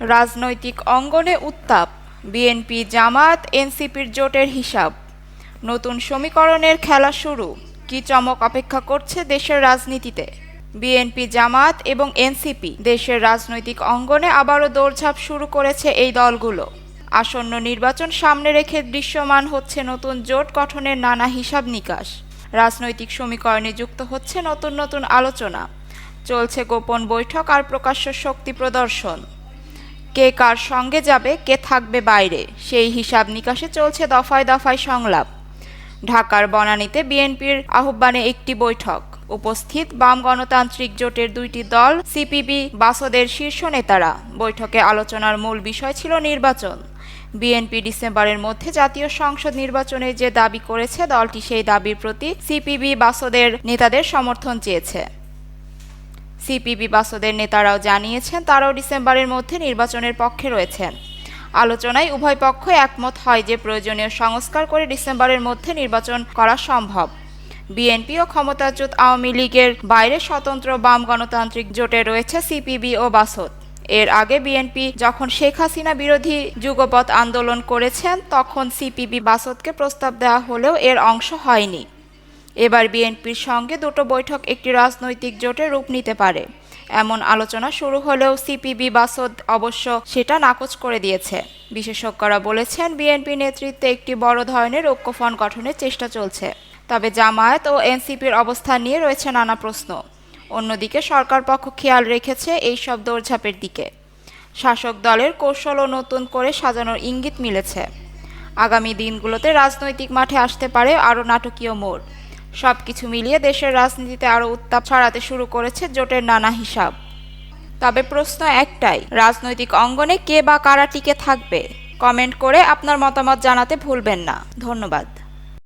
রাজনৈতিক অঙ্গনে উত্তাপ, বিএনপি জামাত এনসিপির জোটের হিসাব। নতুন সমীকরণের খেলা শুরু। কি চমক অপেক্ষা করছে দেশের রাজনীতিতে? বিএনপি জামাত এবং এনসিপি দেশের রাজনৈতিক অঙ্গনে আবারও দৌড়ঝাঁপ শুরু করেছে এই দলগুলো। আসন্ন নির্বাচন সামনে রেখে দৃশ্যমান হচ্ছে নতুন জোট গঠনের নানা হিসাব নিকাশ। রাজনৈতিক সমীকরণে যুক্ত হচ্ছে নতুন নতুন আলোচনা। চলছে গোপন বৈঠক আর প্রকাশ্য শক্তি প্রদর্শন। কে কার সঙ্গে যাবে, কে থাকবে বাইরে। সেই হিসাব নিকাশে চলছে দফায় দফায় সংলাপ। ঢাকার বনানীতে বিএনপির আহ্বানে একটি বৈঠক। উপস্থিত বাম গণতান্ত্রিক জোটের দুইটি দল, সিপিবি, বাসদের শীর্ষ নেতারা। বৈঠকে আলোচনার মূল বিষয় ছিল নির্বাচন। বিএনপি ডিসেম্বরের মধ্যে জাতীয় সংসদ নির্বাচনে যে দাবি করেছে, দলটি সেই দাবির প্রতি সিপিবি, বাসদের নেতাদের সমর্থন চেয়েছে। সিপিবি বাসদের নেতারাও জানিয়েছেন, তারাও ডিসেম্বরের মধ্যে নির্বাচনের পক্ষে রয়েছেন। আলোচনায় উভয় পক্ষ একমত হয় যে প্রয়োজনীয় সংস্কার করে ডিসেম্বরের মধ্যে নির্বাচন করা সম্ভব। বিএনপি ও ক্ষমতাচ্যুত আওয়ামী লীগের বাইরে স্বতন্ত্র বাম গণতান্ত্রিক জোটে রয়েছে সিপিবি ও বাসদ। এর আগে বিএনপি যখন শেখ হাসিনা বিরোধী যুগপৎ আন্দোলন করেছেন, তখন সিপিবি বাসদকে প্রস্তাব দেওয়া হলেও এর অংশ হয়নি। এবার বিএনপির সঙ্গে দুটো বৈঠক একটি রাজনৈতিক জোটে রূপ নিতে পারে। এমন আলোচনা শুরু হলেও সিপিবি বাসদ অবশ্য সেটা নাকচ করে দিয়েছে। বিশেষজ্ঞরা বলেছেন, বিএনপি নেতৃত্বে একটি বড় ধরনের ঐক্যফ্রন্ট গঠনের চেষ্টা চলছে। তবে জামায়াত ও এনসিপির অবস্থান নিয়ে রয়েছে নানা প্রশ্ন। অন্যদিকে সরকার পক্ষ খেয়াল রেখেছে এই সব দৌড়ঝাঁপের দিকে। শাসক দলের কৌশলও নতুন করে সাজানোর ইঙ্গিত মিলেছে। আগামী দিনগুলোতে রাজনৈতিক মাঠে আসতে পারে আরও নাটকীয় মোড়। সব কিছু মিলিয়ে দেশের রাজনীতিতে আরও উত্তাপ ছড়াতে শুরু করেছে জোটের নানা হিসাব। তবে প্রশ্ন একটাই, রাজনৈতিক অঙ্গনে কে বা কারা টিকে থাকবে? কমেন্ট করে আপনার মতামত জানাতে ভুলবেন না। ধন্যবাদ।